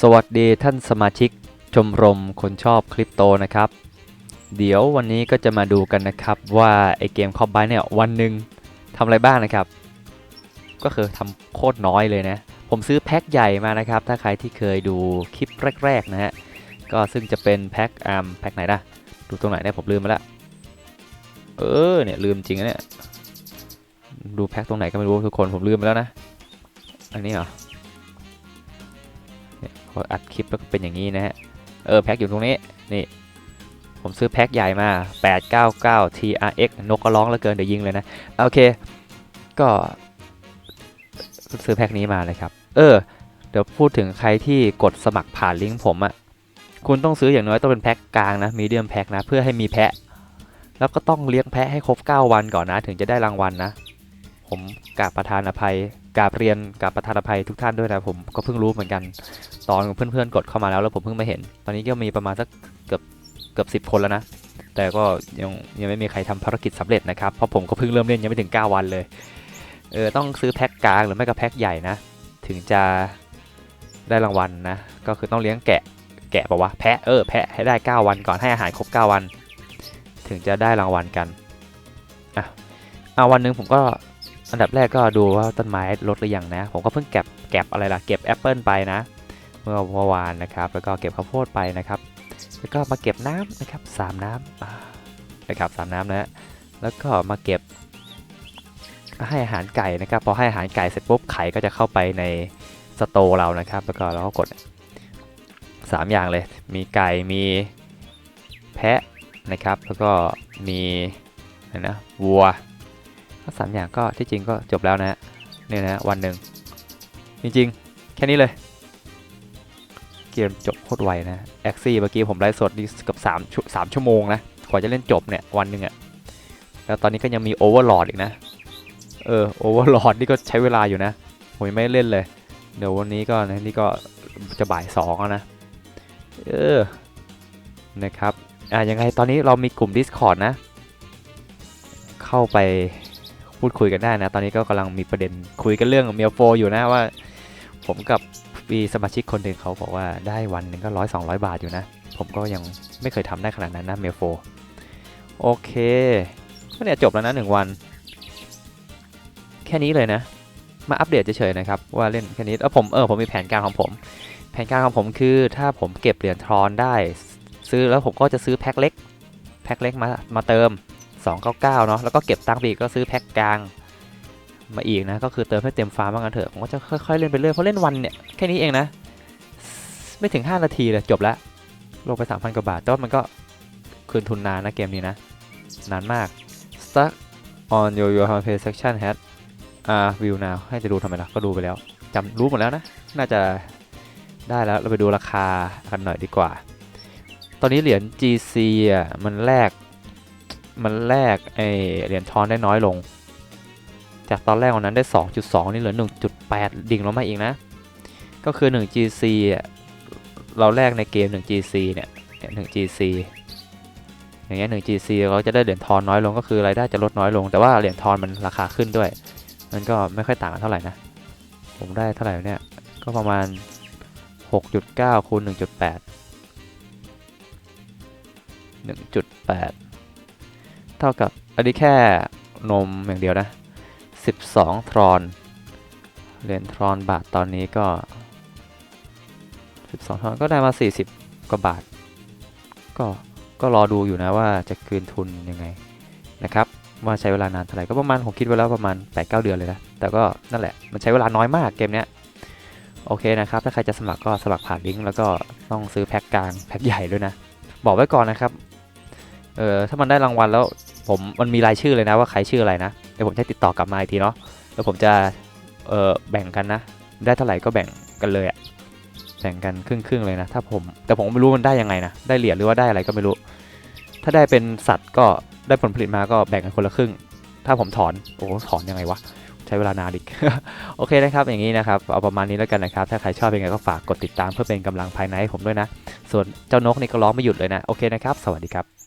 สวัสดีท่านสมาชิกชมรมคนชอบคริปโตนะครับ เดี๋ยววันนี้ก็จะมาดูกันนะครับว่าไอเกมคอมไบเนี่ยวันหนึ่งทำอะไรบ้างนะครับ ก็คือทำโคตรน้อยเลยนะ ผมซื้อแพ็คใหญ่มานะครับ ถ้าใครที่เคยดูคลิปแรกๆนะฮะก็ซึ่งจะเป็นแพ็คอ่าแพ็คไหนนะดูตรงไหนเนี่ยผมลืมไปละเออเนี่ยลืมจริงนะเนี่ยดูแพ็คตรงไหนก็ไม่รู้ทุกคนผมลืมไปแล้วนะ อันนี้เหรอ ออัดคลิปแล้วก็เป็นอย่างนี้นะฮะ เออแพ็คอยู่ตรงนี้ นี่ ผมซื้อแพ็คใหญ่มา 899 TRX นกก็ร้องแล้วเกินเดี๋ยวยิงเลยนะ โอเค ก็ซื้อแพ็คนี้มาเลยครับ เออ เดี๋ยวพูดถึงใครที่กดสมัครผ่านลิงก์ผมอะ่ะ คุณต้องซื้ออย่างน้อยต้องเป็นแพ็คกลางนะ มีเดียมแพ็คนะ เพื่อให้มีแพะ แล้วก็ต้องเลี้ยงแพะให้ครบ 9 วันก่อนนะ ถึงจะได้รางวัลนะผมกราบประธานอภัย กราบเรียนกราบประธานภัยทุกท่านด้วยนะผมก็เพิ่งรู้เหมือนกัน ตอนเพื่อนๆกดเข้ามาแล้วแล้วผมเพิ่งมาเห็น ตอนนี้ก็มีประมาณสักเกือบเกือบสิคนแล้วนะ แต่ก็ยังยังไม่มีใครทำภารกิจสำเร็จนะครับ เพราะผมก็เพิ่งเริ่มเล่นยังไม่ถึง 9 วันเลย เออต้องซื้อแพ็คกลางหรือไม่ก็แพ็คใหญ่นะ ถึงจะได้รางวัลนะ ก็คือต้องเลี้ยงแกะแกะปะวะแพะเออแพะให้ได้ 9 วันก่อนให้อาหารครบ 9 วัน ถึงจะได้รางวัลกันอะเอาวันหนึ่งผมก็ อันดับแรกก็ดูว่าต้นไม้ลดหรือยังนะ ผมก็เพิ่งเก็บเก็บอะไรล่ะ เก็บแอปเปิลไปนะ เมื่อเมื่อวานนะครับ แล้วก็เก็บข้าวโพดไปนะครับ แล้วก็มาเก็บน้ำนะครับสามน้ำอ่านะครับสามน้ำนะฮะแล้วก็มาเก็บให้อาหารไก่นะครับ พอให้อาหารไก่เสร็จปุ๊บไข่ก็จะเข้าไปในสโตเรานะครับ แล้วก็เราก็กดสามอย่างเลย มีไก่ มีแพะนะครับ แล้วก็มีนะวัว ก็สามอย่างก็ที่จริงก็จบแล้วนะฮะนี่นะวันหนึ่งจริงๆ แค่นี้เลย เกมจบโคตรไวนะแอคซี่เมื่อกี้ผมไลฟ์สดนี่เกับ3ชั่วสามชั่วโมงนะกว่าจะเล่นจบเนี่ยวันหนึ่งอะ่ะแล้วตอนนี้ก็ยังมีโอเวอร์ลอดอีกนะ เออโอเวอร์ลอดนี่ก็ใช้เวลาอยู่นะผมไม่เล่นเลย เดี๋ยววันนี้ก็นะนี่ก็จะบ่ายสองแล้วนะ เออ นะครับ อะยังไงตอนนี้เรามีกลุ่ม Discord นะ เข้าไป พูดคุยกันได้นะ ตอนนี้ก็กำลังมีประเด็นคุยกันเรื่องเมียโฟอยู่นะว่า ผมกับมีสมาชิกคนหนึ่งเขาบอกว่าได้วันหนึ่งก็ร้อยสองบาทอยู่นะ ผมก็ยังไม่เคยทำได้ขนาดนั้นนะเมลโฟโอเคก็เนี่ยจบแล้วนะหนึ่งวัน แค่นี้เลยนะ มาอัปเดตเฉยๆนะครับ ว่าเล่นแค่นี้เออผมเออผมมีแผนการของผม แผนการของผมคือถ้าผมเก็บเหรียญทรอนได้ ซื้อแล้วผมก็จะซื้อแพ็คเล็กแพ็คเล็กมามาเติม 299เนาะแล้วก็เก็บตังค์ไปอีกก็ซื้อแพ็คกลางมาอีกนะก็คือเติมให้เต็มฟาร์มว่างั้นเถอะผมก็จะค่อยๆเล่นไปเรื่อยเพราะเล่นวันเนี่ยแค่นี้เองนะ ไม่ถึง 5 นาทีเลยจบแล้วลงไป 3,000 กว่าบาทแต่ว่ามันก็คืนทุนนานนะเกมนี้นะ นานมาก stuck on your your home page section has อ่า view now ให้จะดูทำไมล่ะก็ดูไปแล้วจำรู้หมดแล้วนะ น่าจะได้แล้วเราไปดูราคากันหน่อยดีกว่า ตอนนี้เหรียญ GC อะมันแลก มันแลกไอเหรียญทอนได้น้อยลง จากตอนแรกวันนั้นได้ 2.2 นี่เหลือ 1.8 ดิ่งลงมาอีกนะ ก็คือ 1 GC เราแลกในเกม 1 GC เนี่ยเนี่ย1 GC อย่างเงี้ย 1 GC เราจะได้เหรียญทอนน้อยลงก็คือรายได้จะลดน้อยลง แต่ว่าเหรียญทอนมันราคาขึ้นด้วย มันก็ไม่ค่อยต่างกันเท่าไหร่นะ ผมได้เท่าไหร่เนี่ย ก็ประมาณ 6.9คูณ1.8 1.8 เท่ากับอันนี้แค่นมอย่างเดียวนะ 12 ทรอนเหรียญทรอนบาทตอนนี้ก็ 12 ทรอนก็ได้มา 40 กว่าบาท ก็ก็รอดูอยู่นะว่าจะคืนทุนยังไงนะครับว่าใช้เวลานานเท่าไหร่ก็ประมาณผมคิดไว้แล้วประมาณ 8-9 เดือนเลยนะ แต่ก็นั่นแหละมันใช้เวลาน้อยมากเกมเนี้ยโอเคนะครับ ถ้าใครจะสมัครก็สมัครผ่านลิงก์แล้วก็ต้องซื้อแพ็คกลางแพ็คใหญ่ด้วยนะ บอกไว้ก่อนนะครับ เออถ้ามันได้รางวัลแล้ว ผมมันมีรายชื่อเลยนะว่าใครชื่ออะไรนะเดี๋ยวผมจะติดต่อกลับมาอีกทีเนาะแล้วผมจะเออแบ่งกันนะ ได้เท่าไหร่ก็แบ่งกันเลยอะแบ่งกันครึ่งๆเลยนะ ถ้าผมแต่ผมไม่รู้มันได้ยังไงนะได้เหรียญหรือว่าได้อะไรก็ไม่รู้ ถ้าได้เป็นสัตว์ก็ได้ผลผลิตมาก็แบ่งกันคนละครึ่ง ถ้าผมถอนโอ้ถอนยังไงวะใช้เวลานานอีก โอเคนะครับ อย่างนี้นะครับ เอาประมาณนี้แล้วกันนะครับ ถ้าใครชอบยังไงก็ฝากกดติดตามเพื่อเป็นกำลังภายในให้ผมด้วยนะ ส่วนเจ้านกนี่ก็ร้องไม่หยุดเลยนะ โอเคนะครับ สวัสดีครับ